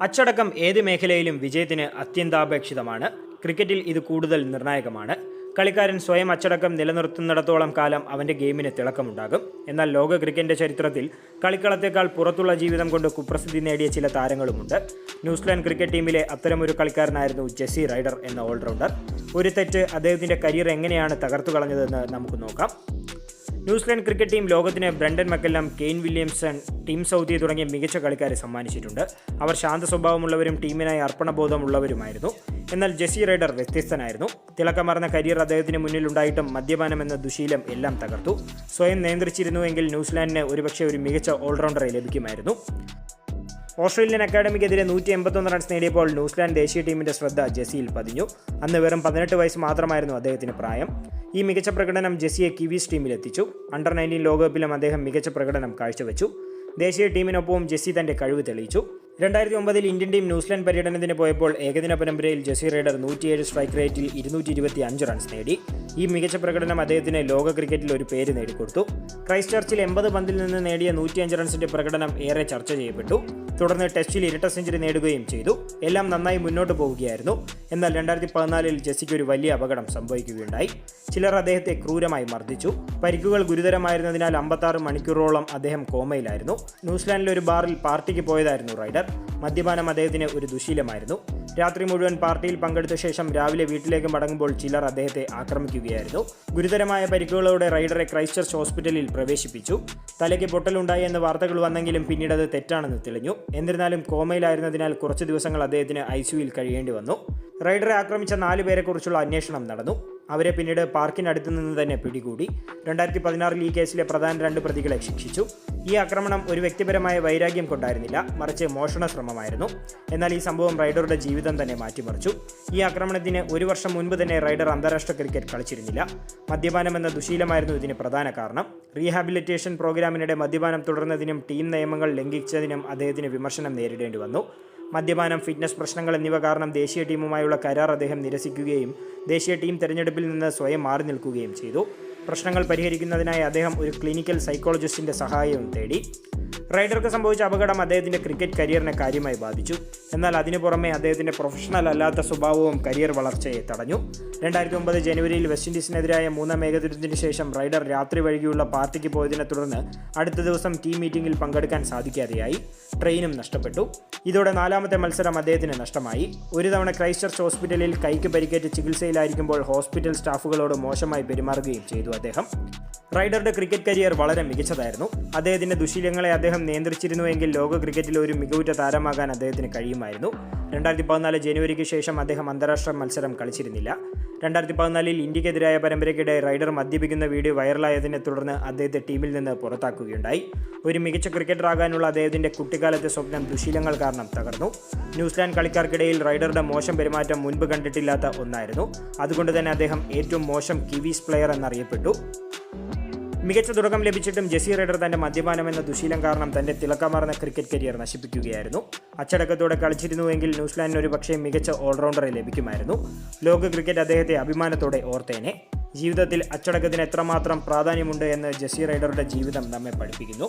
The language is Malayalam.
അച്ചടക്കം ഏത് മേഖലയിലും വിജയത്തിന് അത്യന്താപേക്ഷിതമാണ്. ക്രിക്കറ്റിൽ ഇത് കൂടുതൽ നിർണായകമാണ്. കളിക്കാരൻ സ്വയം അച്ചടക്കം നിലനിർത്തുന്നിടത്തോളം കാലം അവന്റെ ഗെയിമിന് തിളക്കമുണ്ടാകും. എന്നാൽ ലോക ക്രിക്കറ്റിന്റെ ചരിത്രത്തിൽ കളിക്കളത്തേക്കാൾ പുറത്തുള്ള ജീവിതം കൊണ്ട് കുപ്രസിദ്ധി നേടിയ ചില താരങ്ങളുമുണ്ട്. ന്യൂസിലാൻഡ് ക്രിക്കറ്റ് ടീമിലെ അത്തരമൊരു കളിക്കാരനായിരുന്നു ജെസ്സി റൈഡർ എന്ന ഓൾറൗണ്ടർ. ഒരു തെറ്റ് അദ്ദേഹത്തിന്റെ കരിയർ എങ്ങനെയാണ് തകർത്തു കളഞ്ഞതെന്ന് നമുക്ക് നോക്കാം. ന്യൂസിലാൻഡ് ക്രിക്കറ്റ് ടീം ലോകത്തിന് Brendon McCullum Kane Williamson team Southee തുടങ്ങിയ മികച്ച കളിക്കാരെ സമ്മാനിച്ചിട്ടുണ്ട്. അവർ ശാന്ത സ്വഭാവമുള്ളവരും ടീമിനായി അർപ്പണബോധമുള്ളവരുമായിരുന്നു. എന്നാൽ ജെസി റൈഡർ വ്യത്യസ്തനായിരുന്നു. തിളക്കമർന്ന കരിയർ അദ്ദേഹത്തിന് മുന്നിലുണ്ടായിട്ടും മദ്യപാനം എന്ന ദുശീലം എല്ലാം തകർത്തു. സ്വയം നിയന്ത്രിച്ചിരുന്നുവെങ്കിൽ ന്യൂസിലാൻഡിന് ഒരുപക്ഷെ ഒരു മികച്ച ഓൾറൗണ്ടറെ ലഭിക്കുമായിരുന്നു. ഓസ്ട്രേലിയൻ അക്കാഡമിക്കെതിരെ നൂറ്റി എൺപത്തൊന്ന് റൺസ് നേടിയപ്പോൾ ന്യൂസിലാൻഡ് ദേശീയ ടീമിന്റെ ശ്രദ്ധ ജെസിയിൽ പതിഞ്ഞു. അന്ന് വെറും പതിനെട്ട് വയസ്സ് മാത്രമായിരുന്നു അദ്ദേഹത്തിന് പ്രായം. ഈ മികച്ച പ്രകടനം ജെസ്സിയെ കിവീസ് ടീമിലെത്തിച്ചു അണ്ടർ നയന്റീൻ ലോകകപ്പിലും അദ്ദേഹം മികച്ച പ്രകടനം കാഴ്ചവെച്ചു. ദേശീയ ടീമിനൊപ്പവും ജെസ്സി തന്റെ കഴിവ് തെളിയിച്ചു. രണ്ടായിരത്തി ഒമ്പതിൽ ഇന്ത്യൻ ടീം ന്യൂസിലാൻഡ് പര്യടനത്തിന് പോയപ്പോൾ ഏകദിന പരമ്പരയിൽ ജെസ്സി റൈഡർ നൂറ്റിയേഴ് സ്ട്രൈക്ക് റേറ്റിൽ ഇരുന്നൂറ്റി ഇരുപത്തി അഞ്ച് റൺസ് നേടി. ഈ മികച്ച പ്രകടനം അദ്ദേഹത്തിന് ലോക ക്രിക്കറ്റിൽ ഒരു പേര് നേടിക്കൊടുത്തു. ക്രൈസ്റ്റ് ചർച്ചിൽ എൺപത് പന്തിൽ നിന്ന് നേടിയ നൂറ്റിയഞ്ച് റൺസിന്റെ പ്രകടനം ഏറെ ചർച്ച ചെയ്യപ്പെട്ടു. തുടർന്ന് ടെസ്റ്റിൽ ഇരട്ട സെഞ്ചുറി നേടുകയും ചെയ്തു. എല്ലാം നന്നായി മുന്നോട്ട് പോവുകയായിരുന്നു. എന്നാൽ രണ്ടായിരത്തി പതിനാലിൽ ജെസ്സിക്ക് ഒരു വലിയ അപകടം സംഭവിക്കുകയുണ്ടായി. ചിലർ അദ്ദേഹത്തെ ക്രൂരമായി മർദ്ദിച്ചു. പരിക്കുകൾ ഗുരുതരമായിരുന്നതിനാൽ അമ്പത്താറ് മണിക്കൂറോളം അദ്ദേഹം കോമയിലായിരുന്നു. ന്യൂസിലാൻഡിലെ ഒരു ബാറിൽ പാർട്ടിക്ക് പോയതായിരുന്നു റൈഡർ. മദ്യപാനം അദ്ദേഹത്തിന് ഒരു ദുശീലമായിരുന്നു. രാത്രി മുഴുവൻ പാർട്ടിയിൽ പങ്കെടുത്ത ശേഷം രാവിലെ വീട്ടിലേക്ക് മടങ്ങുമ്പോൾ ചിലർ അദ്ദേഹത്തെ ആക്രമിക്കുകയായിരുന്നു. ഗുരുതരമായ പരിക്കുകളോടെ റൈഡറെ ക്രൈസ്റ്റ് ചർച്ച് ഹോസ്പിറ്റലിൽ പ്രവേശിപ്പിച്ചു. തലയ്ക്ക് പൊട്ടലുണ്ടായി എന്ന വാർത്തകൾ വന്നെങ്കിലും പിന്നീട് അത് തെറ്റാണെന്ന് തെളിഞ്ഞു. എന്നിരുന്നാലും കോമയിലായിരുന്നതിനാൽ കുറച്ച് ദിവസങ്ങൾ അദ്ദേഹത്തിന് ഐ കഴിയേണ്ടി വന്നു. റൈഡറെ ആക്രമിച്ച നാല് പേരെക്കുറിച്ചുള്ള അന്വേഷണം നടന്നു. അവരെ പിന്നീട് പാർക്കിനടുത്ത് നിന്ന് തന്നെ പിടികൂടി. രണ്ടായിരത്തി പതിനാറിൽ ഈ കേസിലെ പ്രധാന രണ്ട് പ്രതികളെ ശിക്ഷിച്ചു. ഈ ആക്രമണം ഒരു വ്യക്തിപരമായ വൈരാഗ്യം കൊണ്ടായിരുന്നില്ല. മറിച്ച് മോഷണ ശ്രമമായിരുന്നു എന്നാൽ ഈ സംഭവം റൈഡറുടെ ജീവിതം തന്നെ മാറ്റിമറിച്ചു. ഈ ആക്രമണത്തിന് ഒരു വർഷം മുൻപ് തന്നെ റൈഡർ അന്താരാഷ്ട്ര ക്രിക്കറ്റ് കളിച്ചിരുന്നില്ല. മദ്യപാനം എന്ന ദുശീലമായിരുന്നു ഇതിന് പ്രധാന കാരണം. റീഹാബിലിറ്റേഷൻ പ്രോഗ്രാമിനിടെ മദ്യപാനം തുടർന്നതിനും ടീം നിയമങ്ങൾ ലംഘിച്ചതിനും അദ്ദേഹത്തിന് വിമർശനം നേരിടേണ്ടി വന്നു. മദ്യപാനം ഫിറ്റ്നസ് പ്രശ്നങ്ങൾ എന്നിവ കാരണം ദേശീയ ടീമുമായുള്ള കരാർ അദ്ദേഹം നിരസിക്കുകയും ദേശീയ ടീം തെരഞ്ഞെടുപ്പിൽ നിന്ന് സ്വയം മാറി നിൽക്കുകയും ചെയ്തു. പ്രശ്നങ്ങൾ പരിഹരിക്കുന്നതിനായി അദ്ദേഹം ഒരു ക്ലിനിക്കൽ സൈക്കോളജിസ്റ്റിന്റെ സഹായവും തേടി. റൈഡർക്ക് സംഭവിച്ച അപകടം അദ്ദേഹത്തിന്റെ ക്രിക്കറ്റ് കരിയറിനെ കാര്യമായി ബാധിച്ചു. എന്നാൽ അതിനു പുറമെ അദ്ദേഹത്തിന്റെ പ്രൊഫഷണൽ അല്ലാത്ത സ്വഭാവവും കരിയർ വളർച്ചയെ തടഞ്ഞു. രണ്ടായിരത്തി ഒമ്പത് ജനുവരിയിൽ വെസ്റ്റ് ഇൻഡീസിനെതിരായ മൂന്നാം ഏകദിനത്തിന് ശേഷം റൈഡർ രാത്രി വൈകിയുള്ള പാർട്ടിക്ക് പോയതിനെ തുടർന്ന് അടുത്ത ദിവസം ടീം മീറ്റിംഗിൽ പങ്കെടുക്കാൻ സാധിക്കാതെയായി. ട്രെയിനും നഷ്ടപ്പെട്ടു. ഇതോടെ നാലാമത്തെ മത്സരം അദ്ദേഹത്തിന് നഷ്ടമായി. ഒരു തവണ ക്രൈസ്റ്റ് ചർച്ച് ഹോസ്പിറ്റലിൽ കൈക്ക് പരിക്കേറ്റ് ചികിത്സയിലായിരിക്കുമ്പോൾ ഹോസ്പിറ്റൽ സ്റ്റാഫുകളോട് മോശമായി പെരുമാറുകയും ചെയ്തു അദ്ദേഹം. റൈഡറുടെ ക്രിക്കറ്റ് കരിയർ വളരെ മികച്ചതായിരുന്നു. അദ്ദേഹത്തിന്റെ ദുശീലങ്ങളെ അദ്ദേഹം നിയന്ത്രിച്ചിരുന്നുവെങ്കിൽ ലോക ക്രിക്കറ്റിൽ ഒരു മികവുറ്റ താരമാകാൻ അദ്ദേഹത്തിന് കഴിയുമായിരുന്നു. രണ്ടായിരത്തി പതിനാല് ജനുവരിക്ക് ശേഷം അദ്ദേഹം അന്താരാഷ്ട്ര മത്സരം കളിച്ചിരുന്നില്ല. രണ്ടായിരത്തി പതിനാലിൽ ഇന്ത്യക്കെതിരായ പരമ്പരയ്ക്കിടെ റൈഡർ മദ്യപിക്കുന്ന വീഡിയോ വൈറലായതിനെ തുടർന്ന് അദ്ദേഹത്തെ ടീമിൽ നിന്ന് പുറത്താക്കുകയുണ്ടായി. ഒരു മികച്ച ക്രിക്കറ്ററാകാനുള്ള അദ്ദേഹത്തിന്റെ കുട്ടിക്കാലത്തെ സ്വപ്നം ദുശീലങ്ങൾ കാരണം തകർന്നു. ന്യൂസിലാൻഡ് കളിക്കാർക്കിടയിൽ റൈഡറുടെ മോശം പെരുമാറ്റം മുൻപ് കണ്ടിട്ടില്ലാത്ത ഒന്നായിരുന്നു. അതുകൊണ്ട് തന്നെ അദ്ദേഹം ഏറ്റവും മോശം കിവീസ് പ്ലെയർ എന്നറിയപ്പെട്ടു. മികച്ച തുടക്കം ലഭിച്ചിട്ടും ജെസി റൈഡർ തന്റെ മദ്യപാനം എന്ന ദുശീലം കാരണം തന്റെ തിളക്കമാർന്ന ക്രിക്കറ്റ് കരിയർ നശിപ്പിക്കുകയായിരുന്നു. അച്ചടക്കത്തോടെ കളിച്ചിരുന്നുവെങ്കിൽ ന്യൂസിലാൻഡിന് ഒരു പക്ഷേ മികച്ച ഓൾറൗണ്ടറെ ലഭിക്കുമായിരുന്നു. ലോക ക്രിക്കറ്റ് അദ്ദേഹത്തെ അഭിമാനത്തോടെ ഓർത്തേനെ. ജീവിതത്തിൽ അച്ചടക്കത്തിന് എത്രമാത്രം പ്രാധാന്യമുണ്ട് എന്ന് ജെസി റൈഡറുടെ ജീവിതം നമ്മെ പഠിപ്പിക്കുന്നു.